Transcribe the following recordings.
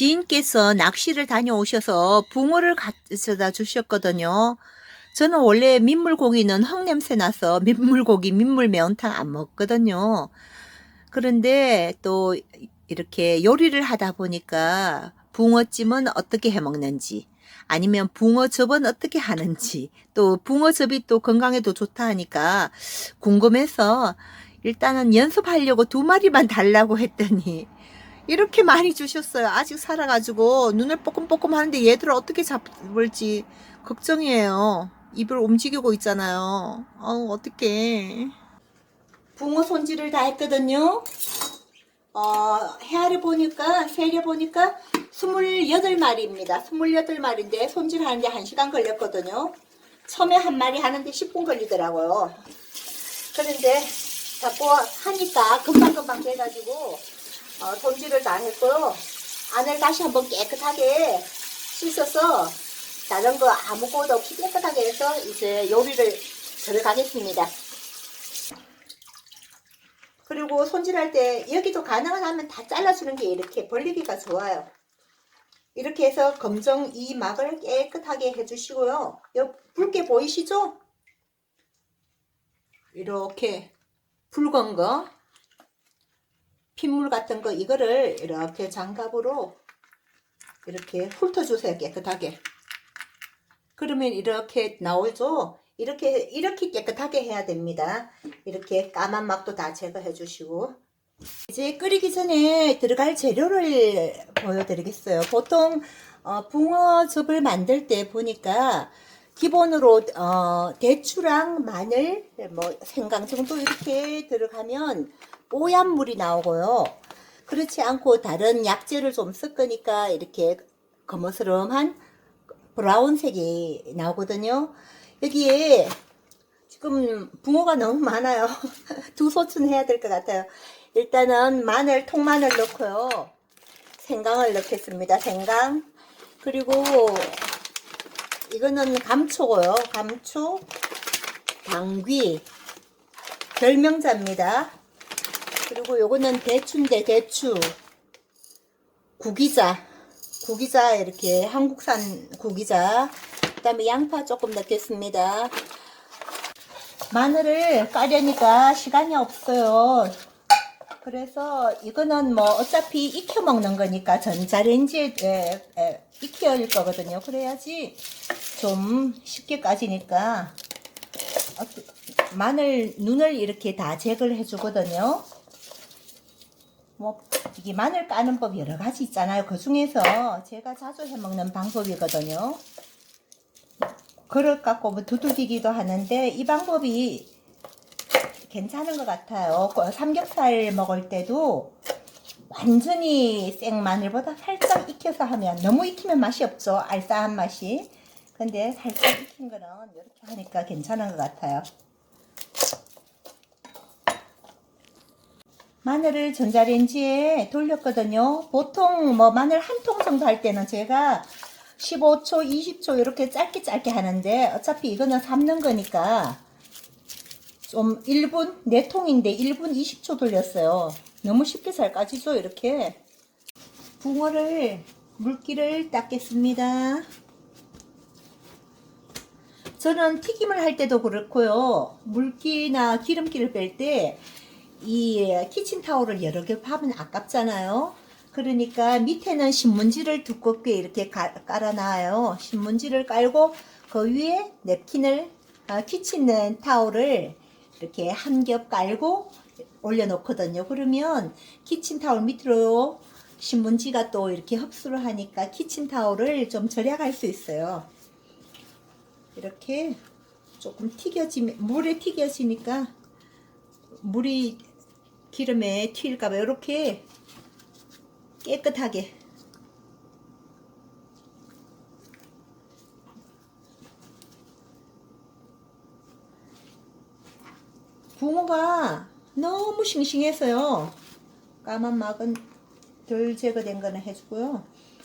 지인께서 낚시를 다녀오셔서 붕어를 가져다 주셨거든요. 저는 원래 민물고기는 흙냄새 나서 민물고기, 민물 매운탕 안 먹거든요. 그런데 또 이렇게 요리를 하다 보니까 붕어찜은 어떻게 해 먹는지, 아니면 붕어즙은 어떻게 하는지, 또 붕어즙이 또 건강에도 좋다 하니까 궁금해서 일단은 연습하려고 두 마리만 달라고 했더니 이렇게 많이 주셨어요. 아직 살아가지고 눈을 뽀끔뽀끔 하는데 얘들을 어떻게 잡을지 걱정이에요. 입을 움직이고 있잖아요. 어우, 어떡해. 붕어 손질을 다 했거든요. 어, 헤아려 보니까, 세려 보니까 28마리입니다. 28마리인데 손질하는데 1시간 걸렸거든요. 처음에 한 마리 하는데 10분 걸리더라고요. 그런데 자꾸 하니까 금방금방 돼가지고 어, 손질을 다 했고요. 안을 다시 한번 깨끗하게 씻어서 다른 거 아무것도 없이 깨끗하게 해서 이제 요리를 들어가겠습니다. 그리고 손질할 때 여기도 가능하면 다 잘라주는 게 이렇게 벌리기가 좋아요. 이렇게 해서 검정 이 막을 깨끗하게 해주시고요. 여 붉게 보이시죠? 이렇게 붉은 거 핏물 같은 거 이거를 이렇게 장갑으로 이렇게 훑어주세요 깨끗하게. 그러면 이렇게 나오죠? 이렇게 이렇게 깨끗하게 해야 됩니다. 이렇게 까만 막도 다 제거해 주시고. 이제 끓이기 전에 들어갈 재료를 보여드리겠어요. 보통 어, 붕어즙을 만들 때 보니까 기본으로 어, 대추랑 마늘, 뭐 생강 정도 이렇게 들어가면 뽀얀 물이 나오고요. 그렇지 않고 다른 약재를 좀 섞으니까 이렇게 거머스름한 브라운색이 나오거든요. 여기에 지금 붕어가 너무 많아요. 두 소춘 해야 될 것 같아요. 일단은 마늘, 통마늘 넣고요. 생강을 넣겠습니다. 생강. 그리고 이거는 감초고요. 감초, 당귀, 별명자입니다. 그리고 요거는 대추인데 대추, 구기자, 구기자 이렇게 한국산 구기자. 그 다음에 양파 조금 넣겠습니다. 마늘을 까려니까 시간이 없어요. 그래서 이거는 뭐 어차피 익혀 먹는 거니까 전자레인지에 에, 에, 익힐 거거든요. 그래야지 좀 쉽게 까지니까 어, 마늘 눈을 이렇게 다 제거를 해 주거든요. 뭐 이게 마늘 까는 법 여러 가지 있잖아요. 그 중에서 제가 자주 해 먹는 방법이거든요. 그릇 갖고 뭐 두들기기도 하는데 이 방법이 괜찮은 것 같아요. 그 삼겹살 먹을 때도 완전히 생 마늘보다 살짝 익혀서 하면 너무 익히면 맛이 없죠. 알싸한 맛이. 근데 살짝 익힌 거는 이렇게 하니까 괜찮은 것 같아요. 마늘을 전자레인지에 돌렸거든요. 보통 뭐 마늘 한 통 정도 할 때는 제가 15초, 20초 이렇게 짧게 짧게 하는데 어차피 이거는 삶는 거니까 좀 1분, 4통인데 1분 20초 돌렸어요. 너무 쉽게 잘 까지죠, 이렇게. 붕어를, 물기를 닦겠습니다. 저는 튀김을 할 때도 그렇고요. 물기나 기름기를 뺄 때 이 키친타올을 여러 개 파면 아깝잖아요. 그러니까 밑에는 신문지를 두껍게 이렇게 가, 깔아놔요. 신문지를 깔고 그 위에 냅킨을, 아, 키친 타올을 이렇게 한 겹 깔고 올려놓거든요. 그러면 키친타올 밑으로 신문지가 또 이렇게 흡수를 하니까 키친타올을 좀 절약할 수 있어요. 이렇게 조금 튀겨지면, 물에 튀겨지니까 물이 기름에 튈까봐 이렇게 깨끗하게 붕어가 너무 싱싱해서요. 까만 막은 덜 제거된 거는 해주고요.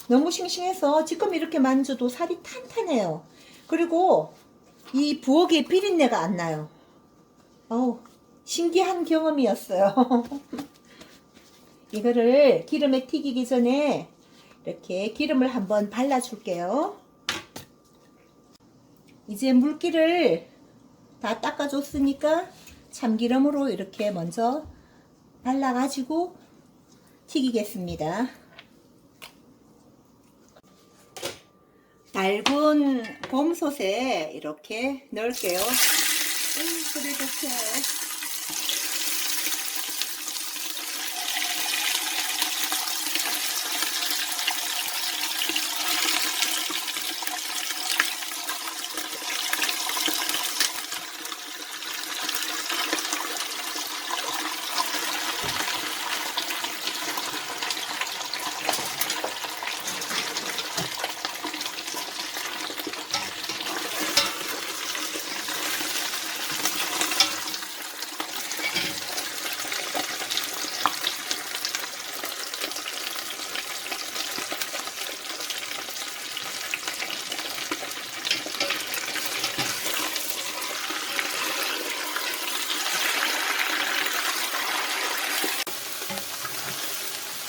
너무 싱싱해서 지금 이렇게 만져도 살이 탄탄해요. 그리고 이 부엌에 비린내가 안 나요. 어우, 신기한 경험이었어요. 이거를 기름에 튀기기 전에 이렇게 기름을 한번 발라줄게요. 이제 물기를 다 닦아줬으니까 참기름으로 이렇게 먼저 발라가지고 튀기겠습니다. 달군 봄솥에 이렇게 넣을게요. 음, 그래 좋죠.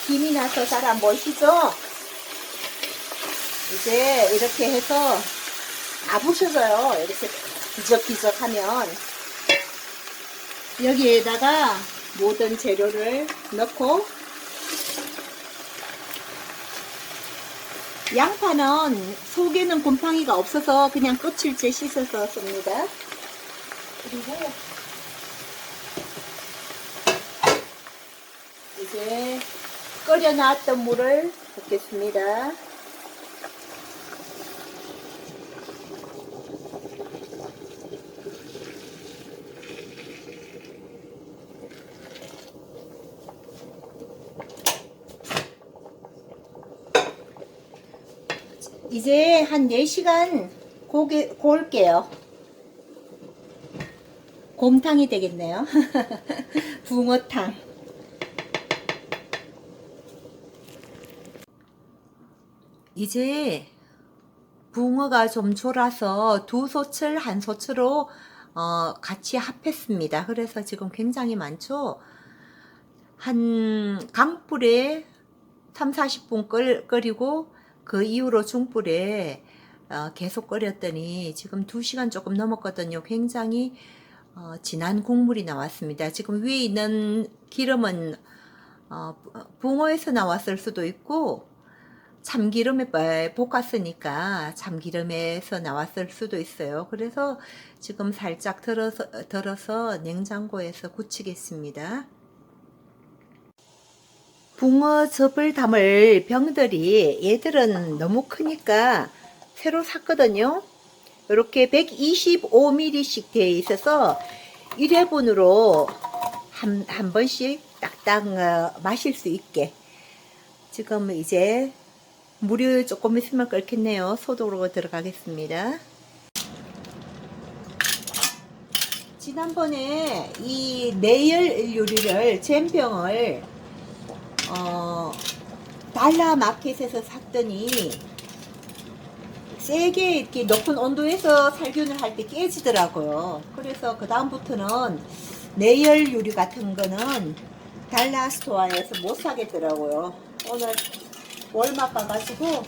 김이 나서 잘안 보이시죠? 이제 이렇게 해서 다 부셔져요. 이렇게 비적비적 하면 여기에다가 모든 재료를 넣고 양파는 속에는 곰팡이가 없어서 그냥 끝일째 씻어서 씁니다. 그리고 이제 끓여놨던 물을 붓겠습니다. 이제 한 4시간 고개, 고을게요. 곰탕이 되겠네요. 붕어탕. 이제 붕어가 좀 졸아서 두 소철 한 소철로 어, 같이 합했습니다. 그래서 지금 굉장히 많죠. 한 강불에 3, 40분 끓, 끓이고 그 이후로 중불에 어, 계속 끓였더니 지금 2시간 조금 넘었거든요. 굉장히 어, 진한 국물이 나왔습니다. 지금 위에 있는 기름은 어, 붕어에서 나왔을 수도 있고 참기름에 볶았으니까 참기름에서 나왔을 수도 있어요. 그래서 지금 살짝 덜어서, 덜어서 냉장고에서 굳히겠습니다. 붕어 즙을 담을 병들이 얘들은 너무 크니까 새로 샀거든요. 이렇게 125ml씩 되어 있어서 1회분으로 한, 한 번씩 딱딱 어, 마실 수 있게 지금 이제 물이 조금 있으면 끓겠네요. 소독으로 들어가겠습니다. 지난번에 이 내열 요리를 잼병을 어, 달라 마켓에서 샀더니 세게 이렇게 높은 온도에서 살균을 할 때 깨지더라고요. 그래서 그 다음부터는 내열 유리 같은 거는 달라 스토어에서 못 사겠더라고요. 오늘 월마 가가지고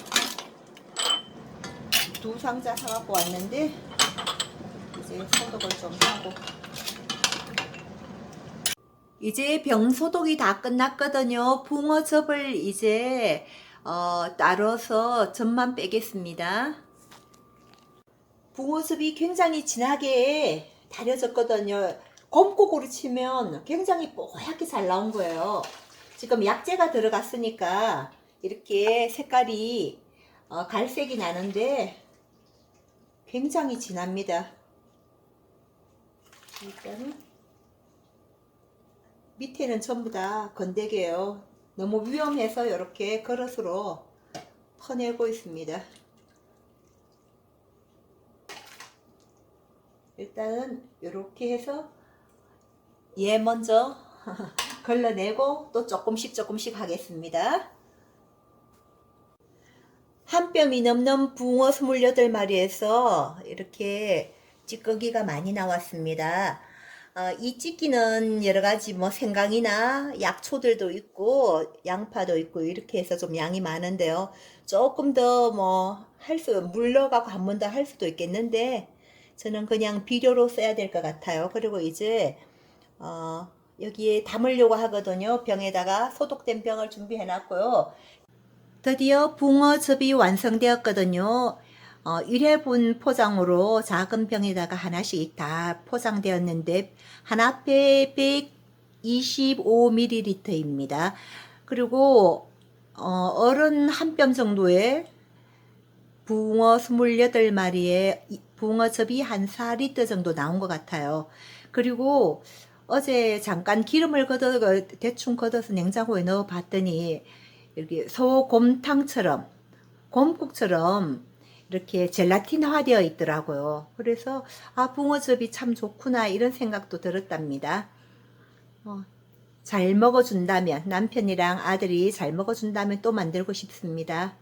두 상자 사갖고 왔는데 이제 소독을 좀 하고 이제 병 소독이 다 끝났거든요. 붕어즙을 이제 어, 따로서 즙만 빼겠습니다. 붕어즙이 굉장히 진하게 다려졌거든요. 곰국으로 치면 굉장히 뽀얗게 잘 나온 거예요. 지금 약재가 들어갔으니까 이렇게 색깔이 어, 갈색이 나는데 굉장히 진합니다. 일단은 밑에는 전부 다 건더기예요. 너무 위험해서 이렇게 그릇으로 퍼내고 있습니다. 일단은 이렇게 해서 얘 먼저 걸러내고 또 조금씩 조금씩 하겠습니다. 한 뼘이 넘는 붕어 28마리에서 이렇게 찌꺼기가 많이 나왔습니다. 어, 이 찌끼는 여러 가지 뭐 생강이나 약초들도 있고 양파도 있고 이렇게 해서 좀 양이 많은데요. 조금 더 뭐 할 수, 물 넣어갖고 한 번 더 할 수도 있겠는데 저는 그냥 비료로 써야 될 것 같아요. 그리고 이제 어, 여기에 담으려고 하거든요. 병에다가 소독된 병을 준비해 놨고요. 드디어 붕어즙이 완성되었거든요. 어, 1회분 포장으로 작은 병에다가 하나씩 다 포장되었는데 하나에 125ml입니다. 그리고 어, 어른 한 뼘 정도의 붕어 28마리에 붕어즙이 한 4리터 정도 나온 것 같아요. 그리고 어제 잠깐 기름을 걷어 대충 걷어서 냉장고에 넣어 봤더니 이렇게 소곰탕처럼 곰국처럼 이렇게 젤라틴화 되어 있더라고요. 그래서 아 붕어즙이 참 좋구나 이런 생각도 들었답니다. 어, 잘 먹어준다면 남편이랑 아들이 잘 먹어준다면 또 만들고 싶습니다.